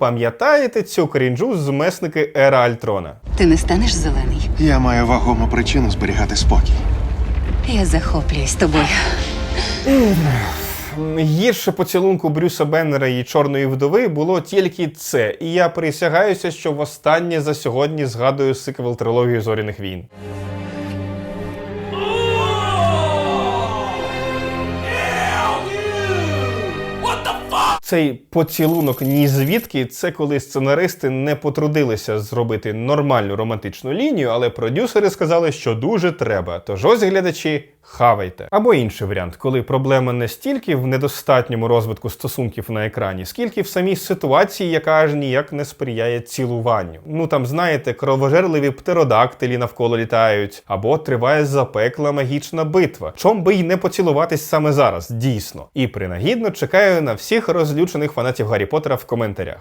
Пам'ятаєте цю крінжу з месники Ера Альтрона? Ти не станеш зелений. Я маю вагому причину зберігати спокій. Я захоплююсь тобою. Гірше поцілунку Брюса Беннера і Чорної вдови було тільки це, і я присягаюся, що востаннє за сьогодні згадую сиквел трилогії Зоряних війн. Цей поцілунок ні звідки це коли сценаристи не потрудилися зробити нормальну романтичну лінію, але продюсери сказали, що дуже треба. Тож ось глядачі, хавайте. Або інший варіант, коли проблема не стільки в недостатньому розвитку стосунків на екрані, скільки в самій ситуації, яка аж ніяк не сприяє цілуванню. Ну там знаєте, кровожерливі птеродактилі навколо літають, або триває запекла магічна битва. Чом би й не поцілуватись саме зараз, дійсно. І принагідно чекаю на всіх розлючених фанатів Гаррі Поттера в коментарях.